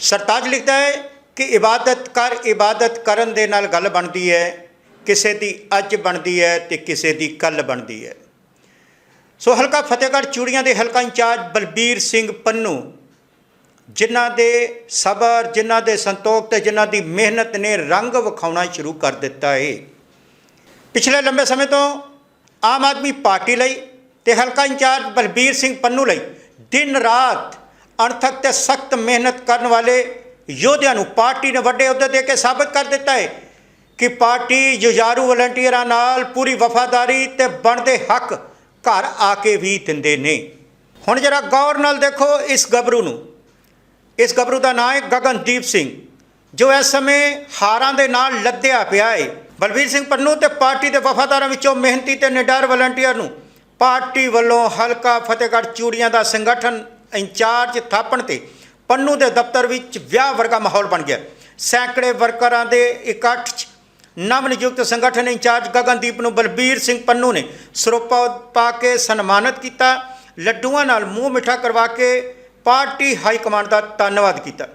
ਸਰਤਾਜ ਲਿਖਦਾ ਹੈ ਕਿ ਇਬਾਦਤ ਕਰ, ਇਬਾਦਤ ਕਰਨ ਦੇ ਨਾਲ ਗੱਲ ਬਣਦੀ ਹੈ, ਕਿਸੇ ਦੀ ਅੱਜ ਬਣਦੀ ਹੈ ਤੇ ਕਿਸੇ ਦੀ ਕੱਲ ਬਣਦੀ ਹੈ। ਸੋ ਹਲਕਾ ਫਤਿਹਗੜ੍ਹ ਚੂੜੀਆਂ ਦੇ ਹਲਕਾ ਇੰਚਾਰਜ ਬਲਬੀਰ ਸਿੰਘ ਪੰਨੂ, ਜਿਨ੍ਹਾਂ ਦੇ ਸਬਰ, ਜਿਨ੍ਹਾਂ ਦੇ ਸੰਤੋਖ ਤੇ ਜਿਨ੍ਹਾਂ ਦੀ ਮਿਹਨਤ ਨੇ ਰੰਗ ਵਿਖਾਉਣਾ ਸ਼ੁਰੂ ਕਰ ਦਿੱਤਾ ਹੈ ਪਿਛਲੇ ਲੰਬੇ ਸਮੇਂ ਤੋਂ ਆਮ ਆਦਮੀ ਪਾਰਟੀ ਲਈ ਤੇ ਹਲਕਾ ਇੰਚਾਰਜ ਬਲਬੀਰ ਸਿੰਘ ਪੰਨੂ ਲਈ ਦਿਨ ਰਾਤ ਅਣਥਕ ਤੇ ਸਖਤ ਮਿਹਨਤ ਕਰਨ ਵਾਲੇ ਯੋਧਿਆਂ ਨੂੰ ਪਾਰਟੀ ਨੇ ਵੱਡੇ ਅਹੁਦੇ ਦੇ ਕੇ ਸਾਬਤ ਕਰ ਦਿੱਤਾ ਹੈ ਕਿ ਪਾਰਟੀ ਯੁਜ਼ਾਰੂ ਵਲੰਟੀਅਰਾਂ ਨਾਲ ਪੂਰੀ ਵਫਾਦਾਰੀ ਤੇ ਬਣਦੇ ਹੱਕ ਘਰ ਆ ਕੇ ਵੀ ਦਿੰਦੇ ਨੇ। ਹੁਣ ਜਰਾ ਗੌਰ ਨਾਲ ਦੇਖੋ ਇਸ ਗੱਭਰੂ ਨੂੰ। ਇਸ ਗੱਭਰੂ ਦਾ ਨਾਮ ਹੈ ਗਗਨਦੀਪ ਸਿੰਘ, ਜੋ ਇਸ ਸਮੇਂ ਹਾਰਾਂ ਦੇ ਨਾਲ ਲੱਦਿਆ ਪਿਆ ਹੈ। ਬਲਬੀਰ ਸਿੰਘ ਪੰਨੂ ਤੇ ਪਾਰਟੀ ਦੇ ਵਫਾਦਾਰਾਂ ਵਿੱਚੋਂ ਮਿਹਨਤੀ ਤੇ ਨਿਡਰ ਵਲੰਟੀਅਰ ਨੂੰ ਪਾਰਟੀ ਵੱਲੋਂ ਹਲਕਾ ਫਤਿਹਗੜ੍ਹ ਚੂੜੀਆਂ ਦਾ ਸੰਗਠਨ ਇੰਚਾਰਜ ਥਾਪਣ ਤੇ ਪੰਨੂ ਦੇ ਦਫ਼ਤਰ ਵਿੱਚ ਵਿਆਹ ਵਰਗਾ ਮਾਹੌਲ ਬਣ ਗਿਆ। ਸੈਂਕੜੇ ਵਰਕਰਾਂ ਦੇ ਇਕੱਠ 'ਚ ਨਵ ਨਿਯੁਕਤ ਸੰਗਠਨ ਇੰਚਾਰਜ ਗਗਨਦੀਪ ਨੂੰ ਬਲਬੀਰ ਸਿੰਘ ਪੰਨੂ ਨੇ ਸਰੋਪਾ ਪਾ ਕੇ ਸਨਮਾਨਿਤ ਕੀਤਾ। ਲੱਡੂਆਂ ਨਾਲ ਮੂੰਹ ਮਿੱਠਾ ਕਰਵਾ ਕੇ ਪਾਰਟੀ ਹਾਈ ਕਮਾਂਡ ਦਾ ਧੰਨਵਾਦ ਕੀਤਾ।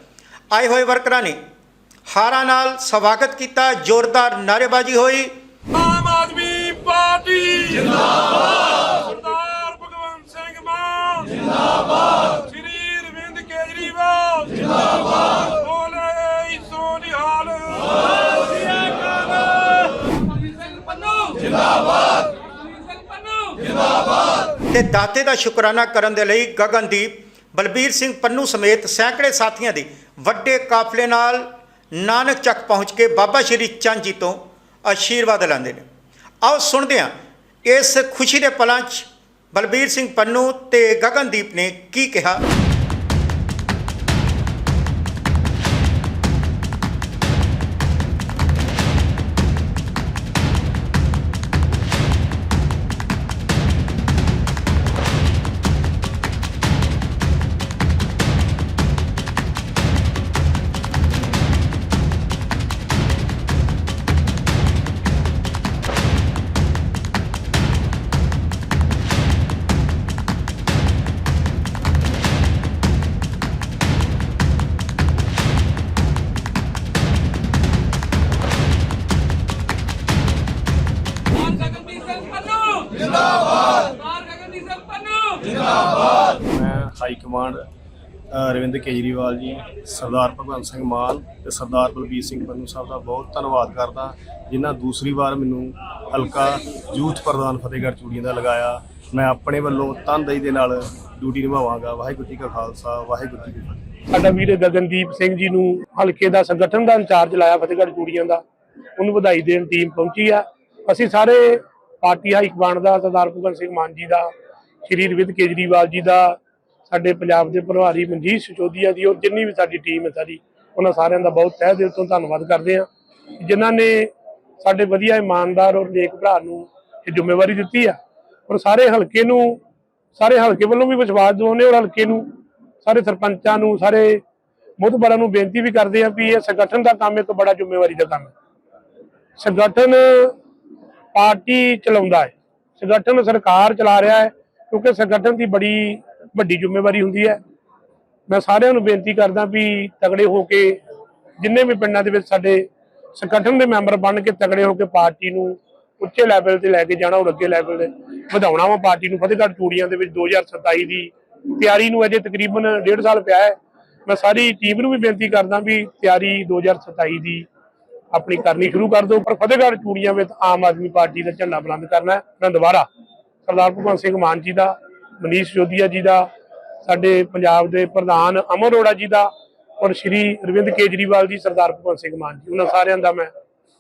ਆਏ ਹੋਏ ਵਰਕਰਾਂ ਨੇ ਹਾਰਾਂ ਨਾਲ ਸਵਾਗਤ ਕੀਤਾ। ਜ਼ੋਰਦਾਰ ਨਾਅਰੇਬਾਜ਼ੀ ਹੋਈ ਆਮ ਆਦਮੀ ਪਾਰਟੀ ਜਿੰਦਾਬਾਦ ਸਰਦਾਰ ਭਗਵੰਤ ਸਿੰਘ ਮਾਨ ਜਿੰਦਾਬਾਦ ਸ੍ਰੀ ਅਰਵਿੰਦ ਕੇਜਰੀਵਾਲ ਜਿੰਦਾਬਾਦ ਬੋਲੇ ਸੋ ਨਿਹਾਲ ਸਿੰਘ ਪੰਨੂ ਜਿੰਦਾਬਾਦ ਸਿੰਘ ਪੰਨੂ ਤੇ ਦਾਤੇ ਦਾ ਸ਼ੁਕਰਾਨਾ ਕਰਨ ਦੇ ਲਈ ਗਗਨਦੀਪ, ਬਲਬੀਰ ਸਿੰਘ ਪੰਨੂ ਸਮੇਤ ਸੈਂਕੜੇ ਸਾਥੀਆਂ ਦੇ ਵੱਡੇ ਕਾਫਲੇ ਨਾਲ ਨਾਨਕ ਚੱਕ ਪਹੁੰਚ ਕੇ ਬਾਬਾ ਸ਼੍ਰੀ ਚੰਦ ਜੀ ਤੋਂ ਆਸ਼ੀਰਵਾਦ ਲੈਂਦੇ ਨੇ। ਆਓ ਸੁਣਦੇ ਹਾਂ, ਇਸ ਖੁਸ਼ੀ ਦੇ ਪਲਾਂ 'ਚ ਬਲਬੀਰ ਸਿੰਘ ਪੰਨੂ ਤੇ ਗਗਨਦੀਪ ਨੇ ਕੀ ਕਿਹਾ। ਹਾਈ ਕਮਾਂਡ ਅਰਵਿੰਦ ਕੇਜਰੀਵਾਲ ਜੀ, ਸਰਦਾਰ ਭਗਵੰਤ ਸਿੰਘ ਮਾਨ ਤੇ ਸਰਦਾਰ ਬਲਬੀਰ ਸਿੰਘ ਪੰਨੂ ਸਾਹਿਬ ਦਾ ਬਹੁਤ ਧੰਨਵਾਦ ਕਰਦਾ, ਜਿਨ੍ਹਾਂ ਦੂਸਰੀ ਵਾਰ ਮੈਨੂੰ ਹਲਕਾ ਯੂਥ ਪ੍ਰਧਾਨ ਫਤਿਹਗੜ੍ਹ ਚੂੜੀਆਂ ਦਾ ਲਗਾਇਆ। ਮੈਂ ਆਪਣੇ ਵੱਲੋਂ ਤਨਦੇਹੀ ਦੇ ਨਾਲ ਡਿਊਟੀ ਨਿਭਾਵਾਂਗਾ। ਵਾਹਿਗੁਰੂ ਜੀ ਕਾ ਖਾਲਸਾ, ਵਾਹਿਗੁਰੂ ਜੀ ਕੀ ਫਤਿਹ। ਸਾਡਾ ਵੀਰ ਗਗਨਦੀਪ ਸਿੰਘ ਜੀ ਨੂੰ ਹਲਕੇ ਦਾ ਸੰਗਠਨ ਦਾ ਇੰਚਾਰਜ ਲਾਇਆ ਫਤਿਹਗੜ੍ਹ ਚੂੜੀਆਂ ਦਾ। ਉਹਨੂੰ ਵਧਾਈ ਦੇਣ ਟੀਮ ਪਹੁੰਚੀ ਆ। ਅਸੀਂ ਸਾਰੇ ਪਾਰਟੀ ਹਾਈ ਕਮਾਂਡ ਦਾ, ਸਰਦਾਰ ਭਗਵੰਤ ਸਿੰਘ ਮਾਨ ਜੀ ਦਾ, ਸ਼੍ਰੀ ਅਰਵਿੰਦ ਕੇਜਰੀਵਾਲ ਜੀ ਦਾ ਸਾਡੇ ਪੰਜਾਬ ਦੇ ਪ੍ਰਭਾਰੀ ਮਨਜੀਤ ਸਿਸੋਦੀਆ ਦੀ, ਔਰ ਜਿੰਨੀ ਵੀ ਸਾਡੀ ਟੀਮ ਹੈ ਸਾਰੀ, ਉਹਨਾਂ ਸਾਰਿਆਂ ਦਾ ਬਹੁਤ ਤਹਿ ਦਿਲ ਤੋਂ ਧੰਨਵਾਦ ਕਰਦੇ ਹਾਂ। ਜਿਨ੍ਹਾਂ ਨੇ ਸਾਡੇ ਵਧੀਆ ਇਮਾਨਦਾਰ ਔਰ ਨੇਕ ਭਰਾ ਨੂੰ ਇਹ ਜ਼ਿੰਮੇਵਾਰੀ ਦਿੱਤੀ ਆ, ਔਰ ਸਾਰੇ ਹਲਕੇ ਨੂੰ, ਸਾਰੇ ਹਲਕੇ ਵੱਲੋਂ ਵੀ ਵਿਸ਼ਵਾਸ ਦਿਵਾਉਂਦੇ ਔਰ ਹਲਕੇ ਨੂੰ, ਸਾਰੇ ਸਰਪੰਚਾਂ ਨੂੰ, ਸਾਰੇ ਮੁੱਦਬਰਾਂ ਨੂੰ ਬੇਨਤੀ ਵੀ ਕਰਦੇ ਆ ਵੀ ਇਹ ਸੰਗਠਨ ਦਾ ਕੰਮ ਇੱਕ ਬੜਾ ਜ਼ਿੰਮੇਵਾਰੀ ਦਾ ਕੰਮ ਹੈ। ਸੰਗਠਨ ਪਾਰਟੀ ਚਲਾਉਂਦਾ ਹੈ, ਸੰਗਠਨ ਸਰਕਾਰ ਚਲਾ ਰਿਹਾ ਹੈ, ਕਿਉਂਕਿ ਸੰਗਠਨ ਦੀ ਬੜੀ ਵੱਡੀ ਜ਼ਿੰਮੇਵਾਰੀ ਹੁੰਦੀ ਹੈ। ਮੈਂ ਸਾਰਿਆਂ ਨੂੰ ਬੇਨਤੀ ਕਰਦਾ ਵੀ ਤਗੜੇ ਹੋ ਕੇ ਜਿੰਨੇ ਵੀ ਪਿੰਡਾਂ ਦੇ ਵਿੱਚ ਸਾਡੇ ਸੰਗਠਨ ਦੇ ਮੈਂਬਰ ਬਣ ਕੇ ਤਗੜੇ ਹੋ ਕੇ ਪਾਰਟੀ ਨੂੰ ਉੱਚੇ ਲੈਵਲ ਤੇ ਲੈ ਕੇ ਜਾਣਾ ਔਰ ਅੱਗੇ ਲੈਵਲ ਤੇ ਵਧਾਉਣਾ ਵਾ। ਪਾਰਟੀ ਨੂੰ ਫਤਿਹਗੜ੍ਹ ਚੂੜੀਆਂ ਦੇ ਵਿੱਚ 2027 ਦੀ ਤਿਆਰੀ ਨੂੰ ਅਜੇ ਤਕਰੀਬਨ 1.5 ਸਾਲ ਪਿਆ ਹੈ। ਮੈਂ ਸਾਰੀ ਟੀਮ ਨੂੰ ਵੀ ਬੇਨਤੀ ਕਰਦਾ ਵੀ ਤਿਆਰੀ 2027 ਦੀ ਆਪਣੀ ਕਰਨੀ ਸ਼ੁਰੂ ਕਰ ਦਿਓ। ਪਰ ਫਤਿਹਗੜ੍ਹ ਚੂੜੀਆਂ ਵਿੱਚ ਆਮ ਆਦਮੀ ਪਾਰਟੀ ਦਾ ਝੰਡਾ ਬੁਲੰਦ ਕਰਨਾ ਮੈਂ ਦੁਬਾਰਾ ਸਰਦਾਰ ਭਗਵੰਤ ਸਿੰਘ ਮਾਨ ਜੀ ਦਾ ਮਨੀਸ਼ ਜੋਧੀਆ ਜੀ ਦਾ, ਸਾਡੇ ਪੰਜਾਬ ਦੇ ਪ੍ਰਧਾਨ ਅਮਰ ਅਰੋੜਾ ਜੀ ਦਾ ਔਰ ਸ਼੍ਰੀ ਅਰਵਿੰਦ ਕੇਜਰੀਵਾਲ ਜੀ, ਸਰਦਾਰ ਭਗਵੰਤ ਸਿੰਘ ਮਾਨ ਜੀ, ਉਹਨਾਂ ਸਾਰਿਆਂ ਦਾ ਮੈਂ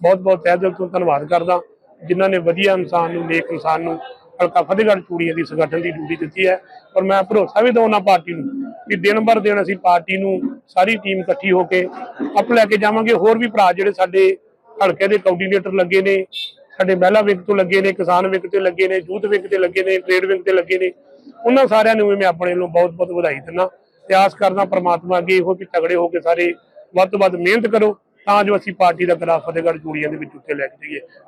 ਬਹੁਤ ਬਹੁਤ ਤਹਿ ਦਿਲ ਤੋਂ ਧੰਨਵਾਦ ਕਰਦਾ, ਜਿਨ੍ਹਾਂ ਨੇ ਵਧੀਆ ਇਨਸਾਨ ਨੂੰ, ਨੇਕ ਇਨਸਾਨ ਨੂੰ ਹਲਕਾ ਫਤਿਹਗੜ੍ਹ ਚੂੜੀਆਂ ਦੀ ਸੰਗਠਨ ਦੀ ਡਿਊਟੀ ਦਿੱਤੀ ਹੈ ਔਰ ਮੈਂ ਭਰੋਸਾ ਵੀ ਦਵਾਉਣਾ ਪਾਰਟੀ ਨੂੰ ਕਿ ਦਿਨ ਬਰ ਦਿਨ ਅਸੀਂ ਪਾਰਟੀ ਨੂੰ ਸਾਰੀ ਟੀਮ ਇਕੱਠੀ ਹੋ ਕੇ ਅਪ ਲੈ ਕੇ ਜਾਵਾਂਗੇ। ਹੋਰ ਵੀ ਭਰਾ ਜਿਹੜੇ ਸਾਡੇ ਹਲਕੇ ਦੇ ਕੋਆਰਡੀਨੇਟਰ ਲੱਗੇ ਨੇ, ਸਾਡੇ ਮਹਿਲਾ ਵਿੰਗ ਤੋਂ ਲੱਗੇ ਨੇ, ਕਿਸਾਨ ਵਿੰਗ ਤੇ ਲੱਗੇ ਨੇ, ਯੂਥ ਵਿੰਗ ਤੇ ਲੱਗੇ ਨੇ ਟ੍ਰੇਡ ਵਿੰਗ ਤੇ ਲੱਗੇ ਨੇ ਉਹਨਾਂ ਸਾਰਿਆਂ ਨੂੰ ਵੀ ਮੈਂ ਆਪਣੇ ਵੱਲੋਂ ਬਹੁਤ ਬਹੁਤ ਵਧਾਈ ਦਿੰਦਾ। ਤੇ ਆਸ ਕਰਦਾ ਪ੍ਰਮਾਤਮਾ ਅੱਗੇ ਇਹੋ ਵੀ ਤਗੜੇ ਹੋ ਕੇ ਸਾਰੇ ਵੱਧ ਤੋਂ ਵੱਧ ਮਿਹਨਤ ਕਰੋ, ਤਾਂ ਜੋ ਅਸੀਂ ਪਾਰਟੀ ਦਾ ਗਲਾ ਫਤਿਹਗੜ੍ਹ ਚੂੜੀਆਂ ਦੇ ਵਿੱਚ ਉੱਤੇ ਲੈ ਕੇ ਜਾਈਏ।